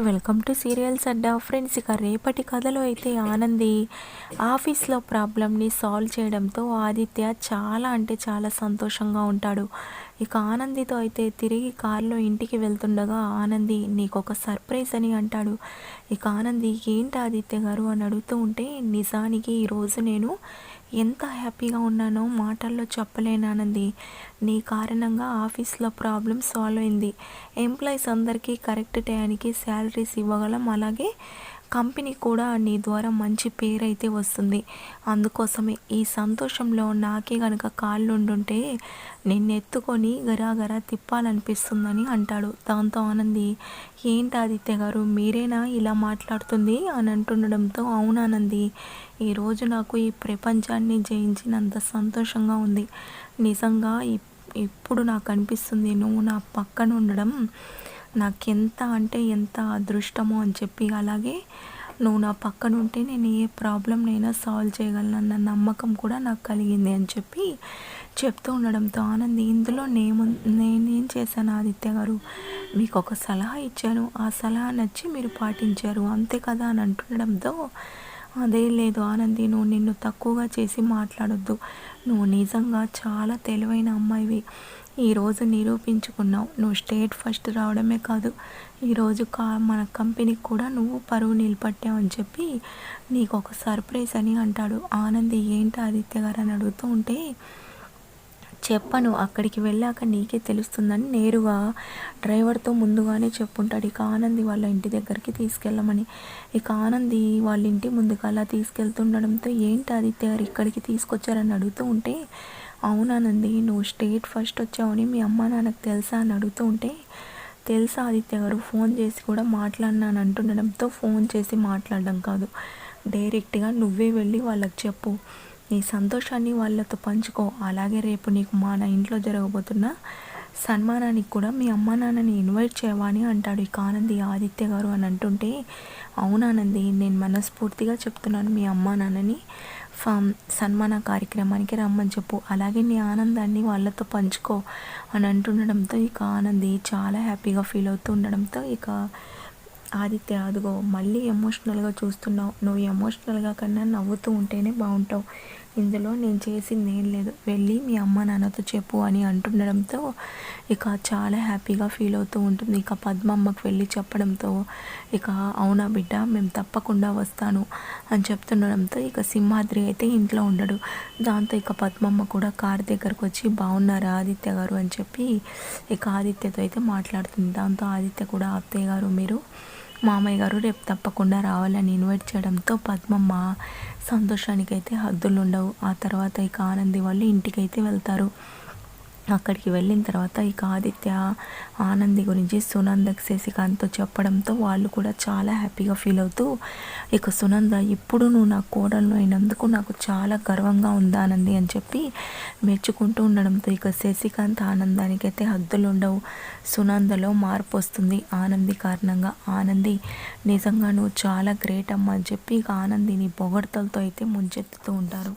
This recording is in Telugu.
Welcome to serials Adda friends ఇక రేపటి కథలో అయితే ఆనంది ఆఫీస్లో ప్రాబ్లమ్ని సాల్వ్ చేయడంతో ఆదిత్య చాలా అంటే చాలా సంతోషంగా ఉంటాడు. ఇక ఆనందితో అయితే తిరిగి కారులో ఇంటికి వెళ్తుండగా ఆనంది నీకు ఒక సర్ప్రైజ్ అని అంటాడు. ఇక ఆనంది ఏంటి ఆదిత్య గారు? అని అడుగుతూ ఉంటే నిజానికి ఈరోజు నేను ఎంత హ్యాపీగా ఉన్నానో మాటల్లో చెప్పలేనానంది. నీ కారణంగా ఆఫీస్లో ప్రాబ్లం సాల్వ్ అయింది. ఎంప్లాయీస్ అందరికీ కరెక్ట్ టైంకి శాలరీస్ ఇవ్వగలం. అలాగే కంపెనీ కూడా నీ ద్వారా మంచి పేరు అయితే వస్తుంది. అందుకోసమే ఈ సంతోషంలో నాకే కనుక కాళ్ళు ఉండుంటే నిన్ను ఎత్తుకొని గరాగరా తిప్పాలనిపిస్తుందని అంటాడు. దాంతో ఆనంది ఏంటి ఆదిత్య గారు మీరేనా ఇలా మాట్లాడుతుంది? అని అంటుండడంతో అవునానంది ఈరోజు నాకు ఈ ప్రపంచాన్ని జయించినంత సంతోషంగా ఉంది. నిజంగా ఇప్పుడు నాకు అనిపిస్తుంది నువ్వు నా పక్కన ఉండడం నాకెంత అంటే ఎంత అదృష్టమో అని చెప్పి అలాగే నువ్వు నా పక్కన ఉంటే నేను ఏ ప్రాబ్లంనైనా సాల్వ్ చేయగలనన్న నమ్మకం కూడా నాకు కలిగింది అని చెప్పి చెప్తూ ఉండడంతో ఆనంది ఇందులో నేను నేనేం చేశాను ఆదిత్య గారు? మీకు ఒక సలహా ఇచ్చాను. ఆ సలహా నచ్చి మీరు పాటించారు. అంతే కదా అని అంటుండడంతో అదే లేదు ఆనంది నువ్వు నిన్ను తక్కువగా చేసి మాట్లాడొద్దు. నువ్వు నిజంగా చాలా తెలివైన అమ్మాయివి. ఈరోజు నిరూపించుకున్నావు. నువ్వు స్టేట్ ఫస్ట్ రావడమే కాదు ఈరోజు కా మన కంపెనీకి కూడా నువ్వు పరువు నిలబట్టావు అని చెప్పి నీకు ఒక సర్ప్రైజ్ అని అంటాడు. ఆనంది ఏంటి ఆదిత్య గారు అని అడుగుతూ ఉంటే చెప్పను అక్కడికి వెళ్ళాక నీకే తెలుస్తుందని నేరుగా డ్రైవర్తో ముందుగానే చెప్పుంటాడు. ఇక ఆనంది వాళ్ళ ఇంటి దగ్గరికి తీసుకెళ్ళమని. ఇక ఆనంది వాళ్ళ ఇంటి ముందుకు అలా తీసుకెళ్తుండడంతో ఏంటి ఆదిత్య గారు ఇక్కడికి తీసుకొచ్చారని అడుగుతూ ఉంటే అవునానండి నువ్వు స్టేట్ ఫస్ట్ వచ్చావని మీ అమ్మ నాన్నకు తెలుసా అని అడుగుతూ ఉంటే తెలుసా ఆదిత్య గారు ఫోన్ చేసి కూడా మాట్లాడినాను అంటుండడంతో ఫోన్ చేసి మాట్లాడడం కాదు. డైరెక్ట్గా నువ్వే వెళ్ళి వాళ్ళకి చెప్పు. నీ సంతోషాన్ని వాళ్ళతో పంచుకో. అలాగే రేపు నీకు మా నా ఇంట్లో జరగబోతున్న సన్మానానికి కూడా మీ అమ్మ నాన్నని ఇన్వైట్ చేయవని అంటాడు ఇక ఆనంది ఆదిత్య గారు అని అంటుంటే అవునానంది నేను మనస్ఫూర్తిగా చెప్తున్నాను మీ అమ్మ నాన్నని సన్మాన కార్యక్రమానికి రమ్మని చెప్పు. అలాగే నీ ఆనందాన్ని వాళ్ళతో పంచుకో అని అంటుండడంతో ఇక ఆనంది చాలా హ్యాపీగా ఫీల్ అవుతూ ఉండడంతో ఇక ఆదిత్య అదిగో మళ్ళీ ఎమోషనల్గా చూస్తున్నావు. నువ్వు ఎమోషనల్గా కన్నా నవ్వుతూ ఉంటేనే బాగుంటావు. ఇందులో నేను చేసింది ఏం లేదు. వెళ్ళి మీ అమ్మ నాన్నతో చెప్పు అని అంటుండడంతో ఇక చాలా హ్యాపీగా ఫీల్ అవుతూ ఉంటుంది. ఇక పద్మమ్మకు వెళ్ళి చెప్పడంతో ఇక అవునా బిడ్డ మేము తప్పకుండా వస్తాను అని చెప్తుండడంతో ఇక సింహాద్రి అయితే ఇంట్లో ఉండడు. దాంతో ఇక పద్మమ్మ కూడా కార్ దగ్గరకు వచ్చి బాగున్నారా ఆదిత్య గారు? అని చెప్పి ఇక ఆదిత్యతో అయితే మాట్లాడుతుంది. దాంతో ఆదిత్య కూడా అత్తయ్య గారు మీరు మామయ్య గారు రేపు తప్పకుండా రావాలని ఇన్వైట్ చేయడంతో పద్మమ్మ సంతోషానికైతే హద్దులు ఉండవు ఆ తర్వాత ఇక ఆనంది వాళ్ళు ఇంటికైతే వెళ్తారు. అక్కడికి వెళ్ళిన తర్వాత ఇక ఆదిత్య ఆనంది గురించి సునంద శశికాంత్తో చెప్పడంతో వాళ్ళు కూడా చాలా హ్యాపీగా ఫీల్ అవుతూ ఇక సునంద ఇప్పుడు నువ్వు నా కోడలు అయినందుకు నాకు చాలా గర్వంగా ఉంది ఆనంది? అని చెప్పి మెచ్చుకుంటూ ఉండడంతో ఇక శశికాంత్ ఆనందానికైతే హద్దులు ఉండవు సునందలో మార్పు వస్తుంది ఆనంది కారణంగా. ఆనంది నిజంగా నువ్వు చాలా గ్రేట్ అమ్మ అని చెప్పి ఇక ఆనందిని పొగడతలతో అయితే ముంచెత్తుతూ ఉంటారు.